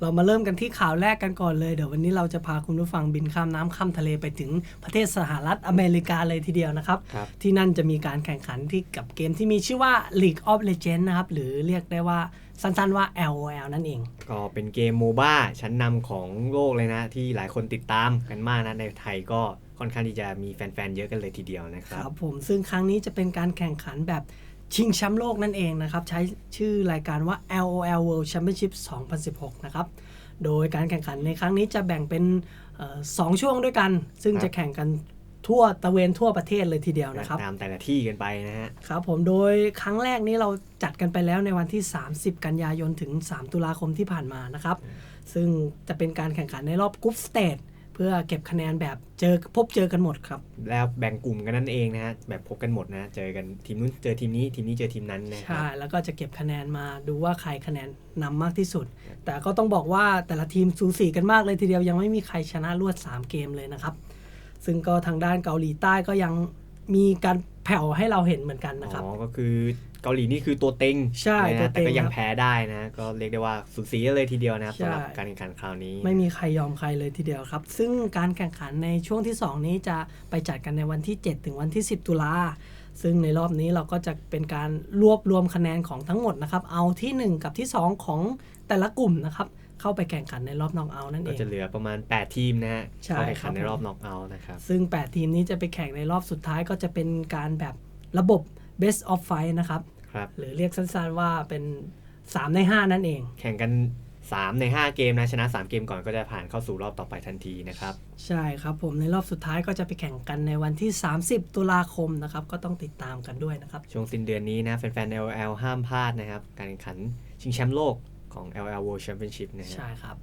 เรามาเริ่มกันที่ข่าวแรกกันก่อนเลย เดี๋ยววันนี้เราจะพาคุณผู้ฟังบินข้ามน้ำข้ามทะเลไปถึงประเทศสหรัฐอเมริกาเลยทีเดียวนะครับครับที่นั่นจะมีการแข่งขันที่กับเกมที่มีชื่อว่า League of Legends นะครับ หรือเรียกได้ว่าสั้นๆว่า LOL นั่นเอง ก็เป็นเกมโมบ้าชั้นนำของโลกเลยนะ ที่หลายคนติดตามกันมากนะ ในไทยก็ค่อนข้างที่จะมีแฟนๆ เยอะกันเลยทีเดียวนะคครัรับบผมซึ่งครั้งนี้จะเป็นการแข่งขันแบบ ชิงแชมป์โลกนั่นเองนะครับ ใช้ชื่อรายการว่า LOL World Championship 2016 นะครับ โดยการแข่งขันในครั้งนี้จะแบ่งเป็นเอ่อสองช่วงด้วยกัน ซึ่งครับจะแข่งกันทั่วตะเวนทั่วประเทศเลยทีเดียวนะครับ ตามแต่ละที่กันไปนะฮะ ครับผมโดยครั้งแรกนี้เราจัดกันไปแล้วในวันที่ 30 กันยายนถึง 3 ตุลาคมที่ผ่านมานะครับ ซึ่งจะเป็นการแข่งขันในรอบกรุ๊ปสเตจ เพื่อเก็บคะแนนแบบเจอพบเจอกันหมดครับ แล้วแบ่งกลุ่มกันนั่นเองนะฮะแบบพบกันหมดนะ เจอกันทีมนู้นเจอทีมนี้ทีมนี้เจอทีมนั้นนะครัใช่บแล้วก็จะเก็บคะแนนมาดูว่าใครคะแนนนำมากที่สุด แต่ก็ต้องบอกว่าแต่ละทีมสูสีกันมากเลยทีเดียวยังไม่มีใครชนะรวด 3 เกมเลยนะครับ ซึ่งก็ทางด้านเกาหลีใต้ก็ยังมีการ แผ่วให้เราเห็นเหมือนกันนะครับ อ๋อ ก็คือเกาหลีนี่คือตัวเต็งใช่เลยตัวนะเต็แต่งก็ยัคงรับแพ้ได้นะ ก็เรียกได้ว่าสูสีกันเลยทีเดียวนะครับใช่สำหรับการแข่งขันคราวนี้ ไม่มีใครยอมใครเลยทีเดียวครับ ซึ่งการแข่งขันในช่วงที่ 2 นี้จะไปจัดกันในวันที่ 7 ถึงวันที่ 10 ตุลาซึ่งในรอบนี้เราก็จะเป็นการรวบรวมคะแนนของทั้งหมดนะครับ เอาที่ 1 กับที่ 2 ของแต่ละกลุ่มนะครับ เข้าไปแข่งขันในรอบน็อกเอาท์นั่นเอก็งจะเหลือประมาณ 8 ทีมนะฮะใช่เข้าแข่งขันครับในรอบน็อกเอาท์นะครับ ซึ่ง 8 ทีมนี้จะไปแข่งในรอบสุดท้ายก็จะเป็นการแบบระบบ best of five นะครับครับ หรือเรียกสั้นๆว่าเป็น 3 ใน 5 นั่นเอง แข่งกัน 3 ใน 5 เกมนะชนะ 3 เกมก่อนก็จะผ่านเข้าสู่รอบต่อไปทันทีนะครับ ใช่ครับผมในรอบสุดท้ายก็จะไปแข่งกันในวันที่ 30 ตุลาคมนะครับก็ต้องติดตามกันด้วยนะครับ ช่วงสิ้นเดือนนี้นะแฟนๆ LL ห้ามพลาดนะครับ การแข่งขันชิงแชมป์โลก ของ LL World Championship นะฮะใช่ครับ